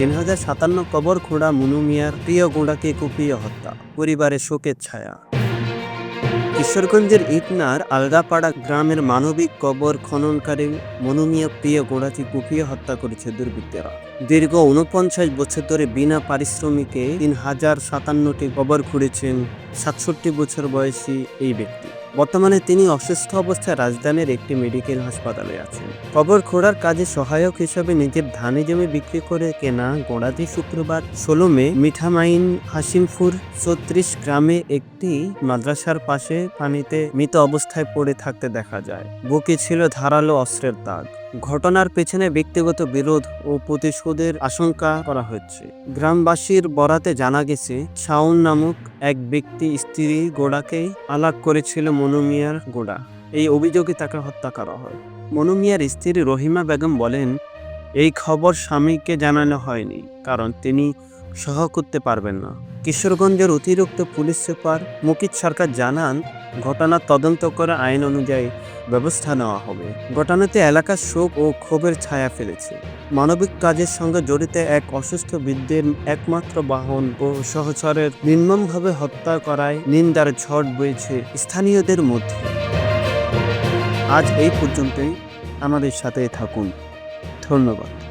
তিন হাজার সাতান্ন কবর খোঁড়া মুনু মিয়ার প্রিয় গোড়াকে কুপিয়ে হত্যা। পরিবারে শোকের ছায়া। কিশোরগঞ্জের ইটনার আলগাপাড়া গ্রামের মানবিক কবর খননকারী মনুমিয়া প্রিয় গোড়াটি কুপিয়ে হত্যা করেছে দুর্বৃত্তরা। দীর্ঘ উনপঞ্চাশ বছর ধরে বিনা পারিশ্রমিকে তিন হাজার সাতান্নটি কবর খুঁড়েছেন সাতষট্টি বছর বয়সী এই ব্যক্তি। বর্তমানে তিনি অসুস্থ অবস্থায় রাজধানীর একটি মেডিকেল হাসপাতালে আছেন। কবর খোঁড়ার কাজে সহায়ক হিসেবে নিজের ধানে জমি বিক্রি করে কেনা গোড়াদি শুক্রবার, ষোলো মে, মিঠামাইন হাসিমপুর ছত্রিশ গ্রামে একটি মাদ্রাসার পাশে পানিতে মৃত অবস্থায় পড়ে থাকতে দেখা যায়। বুকে ছিল ধারালো অস্ত্রের দাগ। ঘটনার পেছনে ব্যক্তিগত বিরোধ ও প্রতিশোধের আশঙ্কা করা হচ্ছে। গ্রামবাসীর বরাতে জানা গেছে, শাওন নামক এক ব্যক্তি স্ত্রী গোড়াকে আলাপ করেছিল মনুমিয়ার গোড়া। এই অভিযোগে তাকে হত্যা করা হয়। মনুমিয়ার স্ত্রী রহিমা বেগম বলেন, এই খবর স্বামীকে জানানো হয়নি, কারণ তিনি সহ করতে পারবেন না। কিশোরগঞ্জের অতিরিক্ত পুলিশ সুপার মুকিত সরকার জানান ঘটনার তদন্ত করে আইন অনুযায়ী ব্যবস্থা নেওয়া হবে। ঘটনাতে এলাকার শোক ও ক্ষোভের ছায়া ফেলেছে। মানবিক কাজের সঙ্গে জড়িত এক অসুস্থ বৃদ্ধের একমাত্র বাহন ও সহচরের নির্মমভাবে হত্যা করায় নিন্দার ঝড় বইছে স্থানীয়দের মধ্যে। আজ এই পর্যন্তই। আমাদের সাথে থাকুন। ধন্যবাদ।